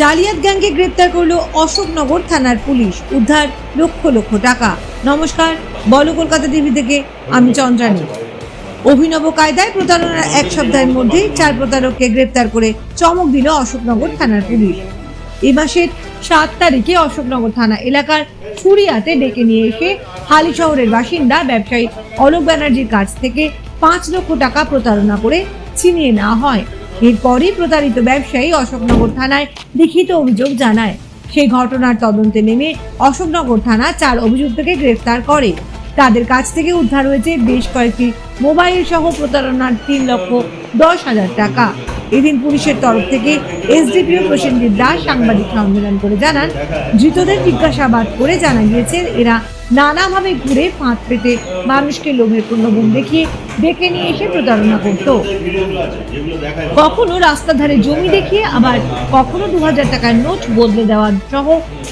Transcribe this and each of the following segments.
জালিয়াত গ্যাংকে গ্রেপ্তার করল অশোকনগর থানার পুলিশ। উদ্ধার লক্ষ লক্ষ টাকা। নমস্কার, বলো কলকাতা টিভি থেকে, আমি চন্দ্রানী। অভিনব কায়দায় প্রতারণার এক সপ্তাহের মধ্যেই চার প্রতারককে গ্রেপ্তার করে চমক দিল অশোকনগর থানার পুলিশ। এ মাসের সাত তারিখে অশোকনগর থানা এলাকার ফুরিয়াতে ডেকে নিয়ে এসে হালি শহরের বাসিন্দা, ব্যবসায়ী অলোক ব্যানার্জির কাছ থেকে পাঁচ লক্ষ টাকা প্রতারণা করে ছিনিয়ে নেওয়া হয়। এরপরই প্রতারিত ব্যবসায়ী অশোকনগর থানায় লিখিত অভিযোগ জানায়। সেই ঘটনার তদন্তে নেমে অশোকনগর থানা চার অভিযুক্তকে গ্রেফতার করে। তাদের কাছ থেকে উদ্ধার হয়েছে বেশ কয়েকটি মোবাইল সহ প্রতারণার তিন লক্ষ দশ হাজার টাকা। এদিন পুলিশের তরফ থেকে এসডিপিও প্রসেনজিৎ দাস সাংবাদিক সম্মেলন করে জানান, ধৃতদের জিজ্ঞাসাবাদ করে জানা গিয়েছে এরা নানাভাবে ঘুরে ফাঁদ পেতে মানুষকে লোভের প্রলোভন দেখিয়ে ডেকে নিয়ে এসে প্রতারণা করত। কখনো রাস্তার ধারে জমি দেখিয়ে, আবার কখনো দু হাজার টাকার নোট বদলে দেওয়া সহ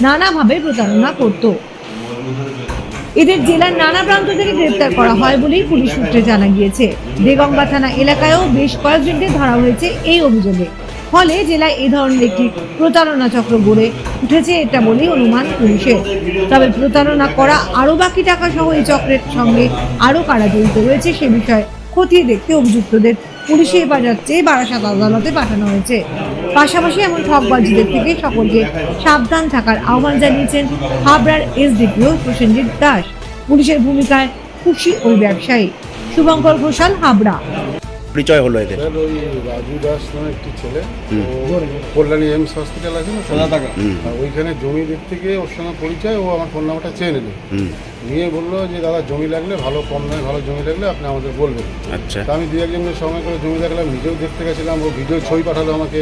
নানাভাবে প্রতারণা করত। এদের জেলার নানা প্রান্ত থেকে গ্রেপ্তার করা হয় বলেই পুলিশ সূত্রে জানা গিয়েছে। দেগঙ্গা থানা এলাকায়ও বেশ কয়েকজনকে ধরা হয়েছে এই অভিযোগে। ফলে জেলায় এ ধরনের একটি প্রতারণা চক্র গড়ে উঠেছে এটা বলেই অনুমান পুলিশের। তবে প্রতারণা করা আরও বাকি টাকা সহ এই চক্রের সঙ্গে আরও কারা জড়িত রয়েছে সে বিষয়ে খতিয়ে দেখতে অভিযুক্তদের পুলিশি চেয়ে বারাসাত আদালতে পাঠানো হয়েছে। পাশাপাশি এমন ঠকবাজিদের থেকে সকলকে সাবধান থাকার আহ্বান জানিয়েছেন হাবড়ার এসডিপিও প্রসেনজিৎ দাস। পুলিশের ভূমিকায় খুশি ওই ব্যবসায়ী। শুভঙ্কর ঘোষাল, হাবড়া। পরিচয় হলো এদের। ওই রাজু দাস নামে একটি ছেলে ও কল্যাণী এমস হসপিটাল আছে না আর ওইখানে জমি দেখতে গিয়ে ওর সঙ্গে পরিচয় ও আমার ফোন নাম্বারটা চেয়ে নিল নিয়ে বলল যে দাদা জমি লাগলে ভালো কম দামে ভালো জমি লাগলে আপনি আমাদের বলবেন। আচ্ছা। তা আমি দু একজনের সময় করে জমি দেখলাম নিজেও দেখতে গেছিলাম ও ভিডিও ছবি পাঠালো আমাকে।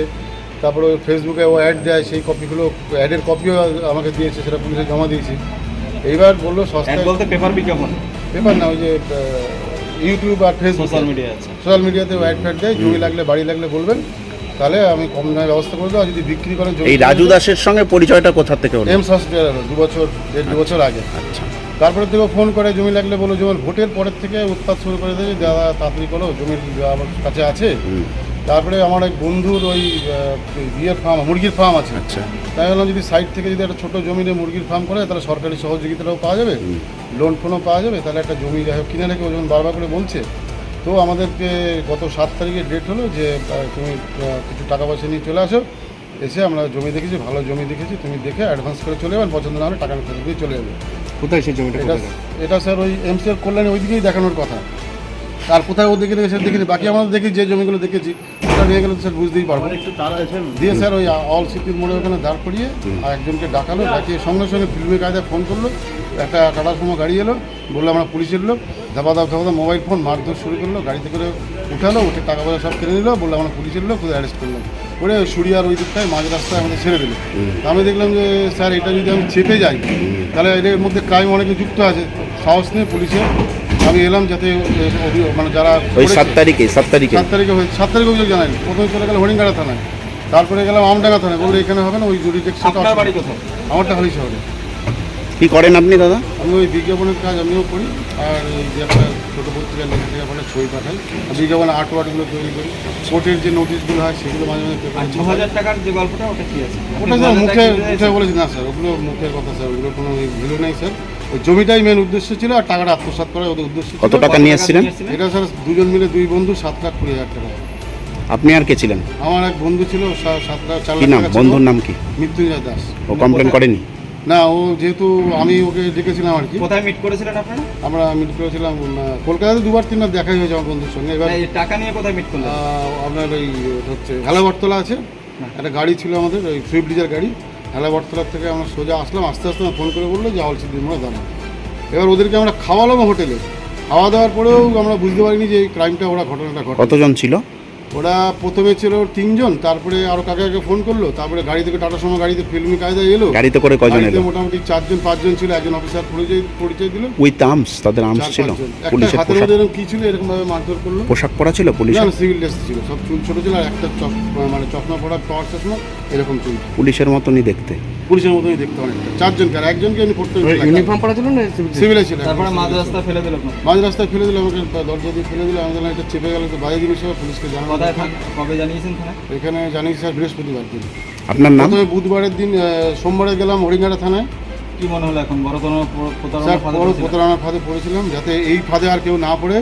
তারপরে ওই ফেসবুকে ও অ্যাড দেয় সেই কপিগুলো অ্যাডের কপিও আমাকে দিয়েছে সেটা পুলিশে জমা দিয়েছি। এইবার বলল সস্তা বলতে পেপার বিজ্ঞাপন পেপার না ওই যে ইউটিউব আর ফেসবুক সোশ্যাল মিডিয়া আছে। সোশ্যাল মিডিয়াতে অ্যাড ফ্যাড দেয় জমি লাগলে বাড়ি লাগলে বলবেন। তাহলে আমি কম দামে ব্যবস্থা করে দেবো আর যদি বিক্রি করেন জমি এই রাজু দাসের সঙ্গে পরিচয়টা কোথা থেকে হলো? এমস হসপিটাল দু বছর দেড় দু বছর আগে। আচ্ছা। তারপরে থেকে ফোন করে জমি লাগলে বলো যেমন ভোটের পরের থেকে উৎপাদ শুরু করে দেয় দাদা তাড়াতাড়ি করো জমির আমার কাছে আছে তারপরে আমার এক বন্ধুর ওই বিয়ের ফার্ম মুরগির ফার্ম আছে। আচ্ছা। তাই বললাম যদি সাইড থেকে যদি একটা ছোটো জমিতে মুরগির ফার্ম করে তাহলে সরকারি সহযোগিতাটাও পাওয়া যাবে লোন ফোনও পাওয়া যাবে তাহলে একটা জমি যাই হোক কিনে রেখে ও যখন বারবার করে বলছে তো আমাদেরকে গত সাত তারিখে ডেট হলো যে তুমি কিছু টাকা পয়সা নিয়ে চলে আসো এসে আমরা জমি দেখেছি ভালো জমি দেখেছি তুমি দেখে অ্যাডভান্স করে চলে যাবেন পছন্দ না হলে টাকা ফেরত দিয়ে চলে যাবে। কোথায় সেই জমিটা এটা এটা স্যার ওই এমসিআর কল্যাণে ওইদিকেই দেখানোর কথা। আর কোথায় ও দেখে স্যার দেখিনি বাকি আমরা দেখি যে জমিগুলো দেখেছি ওটা নিয়ে গেলে স্যার বুঝতেই পারব। দিয়ে স্যার ওই অল সিটির মোড়ে ওখানে দাঁড় করিয়ে আর একজনকে ডাকালো ডাকিয়ে সঙ্গে সঙ্গে ফিল্মের কায়দায় ফোন করল। একটা টাটার সময় গাড়ি এলো বলল আমরা পুলিশের লোক। ধাপা ধাপ ধাপা মোবাইল ফোন মারধর শুরু করল গাড়িতে করে উঠালো উঠে টাকা পয়সা সব কিনে নিলো বলল আমরা পুলিশের লোক কোথায় অ্যারেস্ট করলাম। করে সুরিয়ার ওই দিকটায় মাঝ রাস্তায় আমাদের ছেড়ে দিল। আমি দেখলাম যে স্যার এটা যদি আমি চেপে যাই তাহলে এর মধ্যে ক্রাইম অনেকে যুক্ত আছে সাহস নিয়ে পুলিশের। আমি এলাম যাতে মানে যারা ওই সাত তারিখে সাত তারিখে? সাত তারিখে হয়েছে সাত তারিখে অভিযোগ জানাই প্রথমে চলে গেল হরিণগাড়া থানায়। তারপরে গেলাম আমডাঙ্গা থানায়। বলল এখানে হবে না ওই জুডিটেকশন আপনার বাড়ি কোথায়? আমারটা হালি শহরে কি করেন আপনি দাদা? আমি ওই বিজ্ঞাপনের কাজ আমিও করি আর এই যে একটা ছোটো পত্রিকা লেখা থেকে আপনার ছবি পাঠাই। বিজ্ঞাপন আর্ট ওয়ার্ডগুলো তৈরি করি। কোর্টের যে নোটিশগুলো হয় সেগুলো মাঝে মাঝে দু হাজার টাকার যে গল্পটা ওটা কি আছে? ওটা স্যার মুখে মুখে বলেছি না স্যার ওগুলো মুখের কথা স্যার ওগুলো কোনো ভ্যালু নেই স্যার। ওই জমিটাই মেন উদ্দেশ্য ছিল আর টাকাটা আত্মসাৎ করার ওদের উদ্দেশ্য ছিল। কত টাকা নিয়ে এসেছিলেন? এটা স্যার দুজন মিলে দুই বন্ধু সাত লাখ কুড়ি হাজার টাকা। আপনি আর কে ছিলেন? আমার এক বন্ধু ছিল সা- সাত লাখ চার কি লাখ নাম? টাকা ছিল। বন্ধুর নাম কি? মৃত্যুঞ্জয় দাস। ও কমপ্লেন করেনি? না ও যেহেতু আমি ওকে ডেকেছিলাম আর কি। কোথায় মিট করেছিলেন আপনারা? আমরা মিট করেছিলাম উম, কলকাতাতে দুবার তিনবার দেখাই হয়েছে আমার বন্ধুর সঙ্গে। এবার এই টাকা নিয়ে কোথায় মিট করলেন? আহ, আপনার ওই হচ্ছে হেলাবরতলা আছে। একটা গাড়ি ছিল আমাদের ওই সুইফট ডিজার গাড়ি। হেলাবরতলার থেকে আমরা সোজা আসলাম, আস্তে আস্তে ফোন করে বলল যে আওয়াল সিদ্দির মোড়া দাঁড়ান এবার ওদেরকে আমরা খাওয়ালাম হোটেলে। খাওয়া দাওয়ার পরেও আমরা বুঝতে পারিনি যে এই ক্রাইমটা ওরা, ঘটনাটা ঘটে। কতজন ছিল? ওরা প্রথমে ছিল তিনজন তারপরে আরও কাকে কাকে ফোন করল তারপরে গাড়ি থেকে টাটার সময় গাড়িতে ফিল্মি কায়দায় এলো। গাড়িতে করে কজন এলো? মোটামুটি চারজন পাঁচজন ছিল একজন অফিসার পরিচয় পরিচয় দিল। উইথ আর্মস তাদের আর্মস ছিল? পুলিশের হাতের মধ্যে এরকম কি ছিল এরকম ভাবে মারধর করল? পোশাক পরা ছিল পুলিশ না সিভিল ড্রেস ছিল। সব চুল ছোট ছিল আর একটা চশ মানে চশমা পড়া পাওয়ার চশমা এরকম চুল। পুলিশের মতনই দেখতে। পুলিশের মতনই দেখতে অনেকটা চারজনকে আর একজনকে এমনি পড়তে ইউনিফর্ম পরা ছিল না সিভিলে ছিল। তারপরে মাঝ রাস্তা ফেলে দিল আপনার মাঝ রাস্তা ফেলে দিল আমাকে দরজা দিয়ে ফেলে দিল আমাদের এটা চেপে গেল তো বাইরে জিনিস পুলিশকে কোথায় থাক কবে জানিয়েছেন এখানে জানিস স্যার বৃহস্পতিবার দিন। আপনার নাম? প্রথমে বুধবারের দিন সোমবারে গেলাম হরিঙ্গাটা থানায়। কি মনে হলো এখন? বড় কোনো? প্রতারণার ফাঁদে পড়েছিলাম যাতে এই ফাঁদে আর কেউ না পড়ে।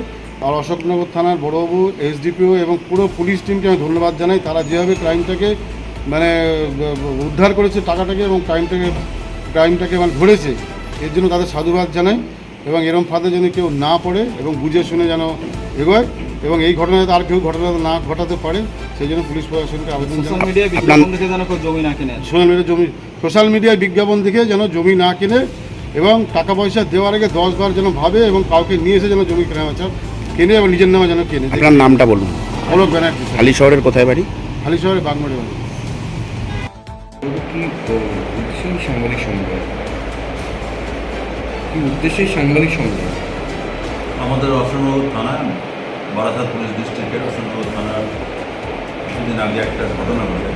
আর অশোকনগর থানার বড়বাবু এসডিপিও এবং পুরো পুলিশ টিমকে আমি ধন্যবাদ জানাই। তারা যেভাবে ক্রাইমটাকে মানে উদ্ধার করেছে টাকাটাকে এবং ক্রাইমটাকে ক্রাইমটাকে মানে ধরেছে। এর জন্য তাদের সাধুবাদ জানাই এবং এরম ফাঁদে যেন কেউ না পড়ে এবং বুঝে শুনে যেন এগোয় এবং এই ঘটনাতে আর কেউ ঘটনা না ঘটাতে পারে সেই জন্য পুলিশ প্রশাসনকে আবেদন সোশ্যাল মিডিয়ায় বিজ্ঞাপন দেখে যেন জমি না কিনে। সোশ্যাল মিডিয়া জমি সোশ্যাল মিডিয়ায় বিজ্ঞাপন দেখে যেন জমি না কিনে এবং টাকা পয়সা দেওয়ার আগে দশবার যেন ভাবে এবং কাউকে নিয়ে এসে যেন জমি কেনা বেচা কিনে এবং নিজের নামে যেন কেনে। আপনার নামটা বলুন। অলোক ব্যানার্জি হালি শহরের কোথায় বাড়ি? হালি শহরের বাগমারি বাড়ি। কি উদ্দেশ্যেই সাংবাদিক সম্মেলন কি সাংবাদিক সম্মেলন আমাদের অশোকনগর থানা বারাসাত পুলিশ ডিস্ট্রিক্টের অশোকনগর থানার কিছুদিন আগে একটা ঘটনা ঘটে।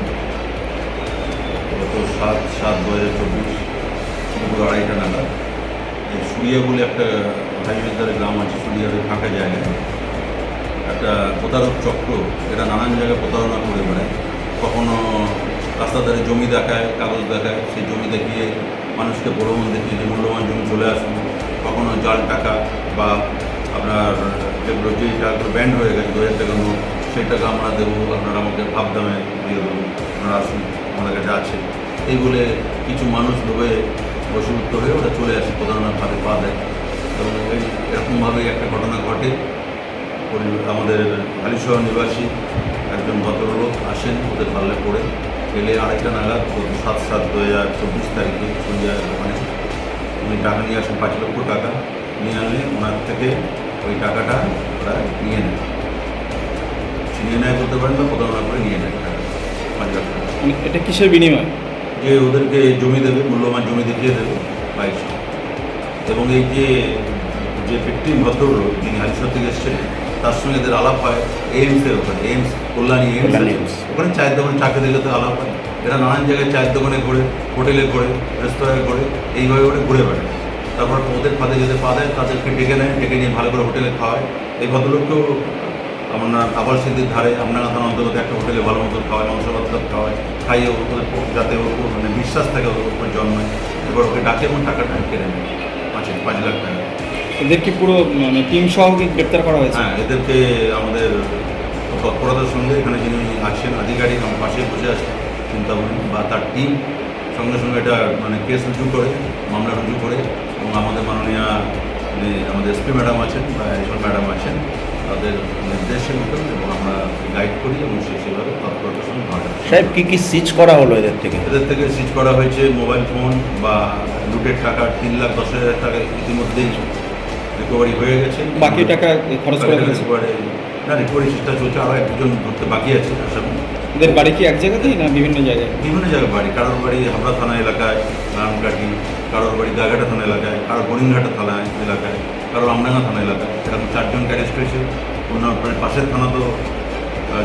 গত সাত সাত দু হাজার চব্বিশ দুপুর আড়াইটা নাগাদ। এই সুরিয়া বলে একটা হাইওয়ের ধারে গ্রাম আছে, সুরিয়ার ফাঁকা জায়গায়। একটা প্রতারক চক্র, এটা নানান জায়গায় প্রতারণা করে বেড়ায়। কখনো রাস্তার ধারে জমি দেখায়, কাগজ দেখায়, সেই জমি দেখিয়ে মানুষকে প্রলোভন দেখিয়ে যে মূল্যবান জমি চলে আসুন কখনো জাল টাকা বা আপনার যেগুলো যে টাকাগুলো ব্যান্ড হয়ে গেছে, দু হাজার টাকা নোট, সেই টাকা আমরা দেবো, আপনারা আমাকে ভাব দামে দিয়ে দেবো আপনারা আসুন আমাদের কাছে আছে। এই বলে কিছু মানুষ লোভে বসীভূত হয়ে ওরা চলে আসে প্রতারণার ফাঁদে পা দেয়। এবং এরকমভাবেই একটা ঘটনা ঘটে। আমাদের হালিশহর নিবাসী একজন ভদ্রলোক আসেন, ওদের পাল্লে পড়ে। এলে আরেকটা নাগাদ সাত সাত দু হাজার চব্বিশ তারিখে সন্ধ্যার ওখানে। উনি টাকা নিয়ে আসেন পাঁচ লক্ষ টাকা নিয়ে আনলে ওনার থেকে ওই টাকাটা ওরা নিয়ে নেয়। ছিনিয়ে নেয় বলতে পারেন বা প্রতারণা করে নিয়ে নেয় টাকা। পাঁচ লাখ টাকা। মানে এটা কিসের বিনিময়? যে ওদেরকে জমি দেবে মূল্যবান জমি দেখিয়ে দেবে বাইশ। এবং এই যে যে ভিক্টিম ভদ্রলোক যিনি হালিশহর থেকে এসেছেন তার সঙ্গে এদের আলাপ হয় এইমসের ওখানে এইমস কল্যাণী এইমস ওখানে চায়ের দোকানে চাকরি দিলে তো আলাপ হয়। এরা নানান জায়গায় চায়ের দোকানে ঘোরে হোটেলে ঘোরে রেস্তোরাঁয় ঘোরে এইভাবে ওরা ঘুরে বেড়ায়। তারপর ওদের ফাঁদে যেতে পা দেয় তাদেরকে ডেকে নেয় ডেকে নিয়ে ভালো করে হোটেলে খাওয়ায়। এই ভদ্রলোককেও আপনার আবার সিদ্ধির ধারে আপনার থানা অন্তর্গত একটা হোটেলে ভালো মতো খাওয়ায় মাংস ভাত খাওয়ায় খাইয়ে ওদের যাতে ওর মানে বিশ্বাস থাকে ওর উপর জন্মায়। এবার ওকে ডাকে এবং টাকাটা কেড়ে নেয়। পাঁচ পাঁচ লাখ টাকা। এদের কি পুরো মানে টিম সহ গ্রেপ্তার করা হয়েছে হ্যাঁ এদেরকে আমাদের তৎপরতার সঙ্গে এখানে যিনি আছেন আধিকারিক আমার পাশে বসে আছে চিন্তামণি বা তার টিম সঙ্গে সঙ্গে এটা মানে কেস রুজু করে মামলা রুজু করে এবং আমাদের মাননীয় মানে আমাদের এসপি ম্যাডাম আছেন বা এসব ম্যাডাম আছেন তাদের নির্দেশের মতন এবং আমরা গাইড করি এবং সে সেভাবে তৎপরতার সঙ্গে হয়। সাহেব কী কি সিজ করা হলো এদের থেকে এদের থেকে সিজ করা হয়েছে মোবাইল ফোন বা লুটের টাকা তিন লাখ দশ হাজার টাকা ইতিমধ্যেই রিকভারি হয়ে গেছে। বাকি টাকা খরচ করে রিকভারি না রিকভারি চেষ্টা চলছে আরও একজন ধরতে বাকি আছে আসামি এদের বাড়ি কি এক জায়গাতেই না বিভিন্ন জায়গায়? বিভিন্ন জায়গায় বাড়ি কারোর বাড়ি হাবড়া থানা এলাকায় নারায়ণকাটি কারোর বাড়ি গাঘাটা থানা এলাকায় কারোর হরিণঘাটা থানা এলাকায় কারোর আমডাঙ্গা থানা এলাকায়। এরকম চারজনকে অ্যারেস্ট হয়েছে। অন্য প্রায় পাশের থানা তো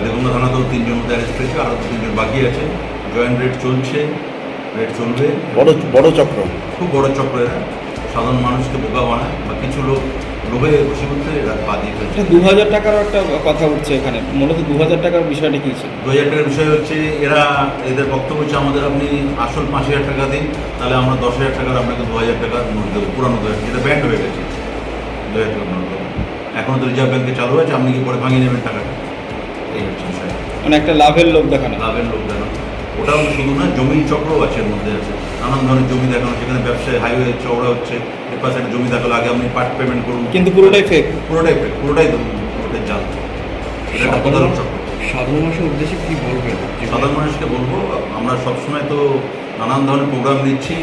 দেবঙ্গা থানাতেও তিনজন মতো অ্যারেস্ট হয়েছে আরও তিনজন বাকি আছে। জয়েন্ট রেড চলছে রেড চলবে। বড় বড় চক্র। খুব বড় চক্র এরা। সাধারণ মানুষকে বোকা বানায়। কিছু লোক লোভে বসীভূত হয়ে এরা পা দিয়ে ফেলছে। দু হাজার টাকারও একটা কথা উঠছে এখানে। মূলত দু হাজার টাকার বিষয়টা কি ছিল? দু হাজার টাকার বিষয় হচ্ছে এরা এদের বক্তব্য হচ্ছে আমাদের আপনি আসল পাঁচ হাজার টাকা দিন তাহলে আমরা দশ হাজার টাকার আপনাকে দু হাজার টাকার নোট দেবো পুরানো দু হাজার যেটা ব্যান্ড হয়ে গেছে। দু হাজার টাকার নোট দেবো। এখনও তো রিজার্ভ ব্যাঙ্কে চালু আছে আপনি কি পরে ভাঙিয়ে নেবেন টাকাটা। এই হচ্ছে বিষয়। মানে একটা লাভের লোক দেখানো। লাভের লোক দেখানো। ওটাও শুধু না জমি চক্রও আছে এর মধ্যে আছে। নানান ধরনের জমি দেখানো সেখানে ব্যবসায় হাইওয়ে চওড়া হচ্ছে এর পাশে একটা জমি দেখাল আগে আপনি পার্ট পেমেন্ট করুন। কিন্তু পুরোটাই ফেক পুরোটাই ফেক পুরোটাই পুরোটাই জাল। এটা একটা প্রতারক সাধারণ মানুষের উদ্দেশ্যে কি বলবেন? সাধারণ মানুষকে বলব আমরা সবসময় তো নানান ধরনের প্রোগ্রাম নিচ্ছি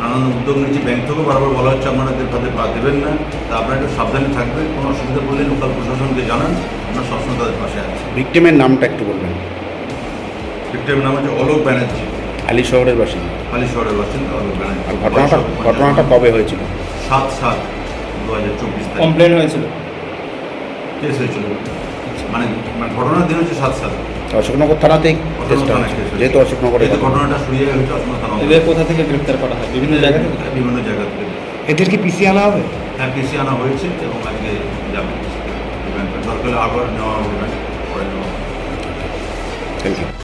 নানান উদ্যোগ নিচ্ছি ব্যাংক থেকেও বারবার বলা হচ্ছে আপনারা এদের তাদের পা দেবেন না। তা আপনারা একটু সাবধানে থাকবেন কোনো অসুবিধা পড়লে লোকাল প্রশাসনকে জানান আমরা সবসময় তাদের পাশে আছি। ভিক্টিমের নামটা একটু বলবেন। ভিক্টিমের নাম হচ্ছে অলোক ব্যানার্জি। হালি শহরের বাসিন্দা। হালি শহরের বাসিন্দা অলোক ব্যানার্জি। আর ঘটনাটা ঘটনাটা কবে হয়েছিল? সাত সাত দু হাজার চব্বিশ কমপ্লেন হয়েছিল। কেস হয়েছিল। মানে মানে ঘটনার দিন হচ্ছে সাত সাত। অশোকনগর থানাতেই অশোকনগর। যেহেতু অশোকনগরে ঘটনাটা শুরু হয়েছে অসময় থানা এদের কোথা থেকে গ্রেপ্তার করা হয়? বিভিন্ন জায়গা থেকে? বিভিন্ন জায়গা থেকে। এদেরকে পিসি আনা হবে? হ্যাঁ পিসি আনা হয়েছে এবং আজকে যাবে। দরকার আবার নেওয়া হবে পরে নেওয়া হবে।